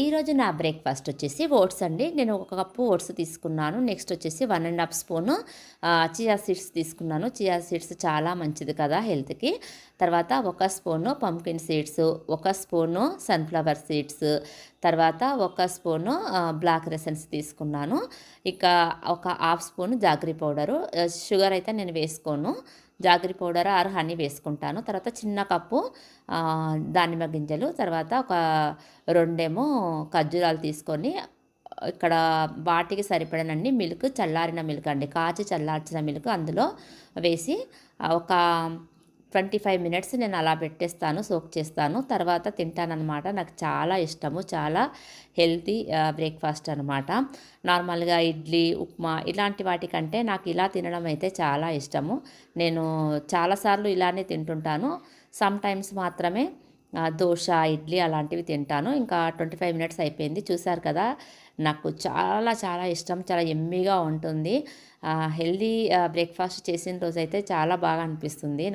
ఈరోజు నా బ్రేక్ఫాస్ట్ వచ్చేసి ఓట్స్ అండి. నేను ఒక కప్పు ఓట్స్ తీసుకున్నాను. నెక్స్ట్ వచ్చేసి one and half spoon chia seeds తీసుకున్నాను. చియా సీడ్స్ చాలా మంచిది కదా హెల్త్కి తర్వాత ఒక స్పూను పంకిన్ సీడ్స్ ఒక స్పూను సన్ఫ్లవర్ సీడ్స్ తర్వాత ఒక స్పూను బ్లాక్ రెసెన్స్ తీసుకున్నాను. ఇక ఒక half spoon jaggery powder. Sugar అయితే నేను వేసుకోను. జాగ్రీ పౌడర్ ఆర్ హనీ వేసుకుంటాను. తర్వాత చిన్న కప్పు దానిమ్మ గింజలు. తర్వాత ఒక రెండేమో ఖర్జూరాలు తీసుకొని ఇక్కడ వాటికి సరిపడనండి మిల్క్ చల్లారిన మిల్క్ అండి. కాచి చల్లార్చిన మిల్క్ అందులో వేసి ఒక ట్వంటీ ఫైవ్ మినిట్స్ నేను అలా పెట్టేస్తాను సోక్ చేస్తాను. తర్వాత తింటానన్నమాట. నాకు చాలా ఇష్టము. చాలా హెల్తీ బ్రేక్ఫాస్ట్ అనమాట నార్మల్గా ఇడ్లీ ఉప్మా ఇలాంటి వాటికంటే నాకు ఇలా తినడం అయితే చాలా ఇష్టము. నేను చాలాసార్లు ఇలానే తింటుంటాను. సమ్ టైమ్స్ మాత్రమే దోశ ఇడ్లీ అలాంటివి తింటాను. ఇంకా ట్వంటీ ఫైవ్ మినిట్స్ అయిపోయింది. చూసారు కదా నాకు చాలా చాలా ఇష్టం. చాలా ఎమ్మీగా ఉంటుంది. హెల్దీ బ్రేక్ఫాస్ట్ చేసిన రోజైతే చాలా బాగా అనిపిస్తుంది.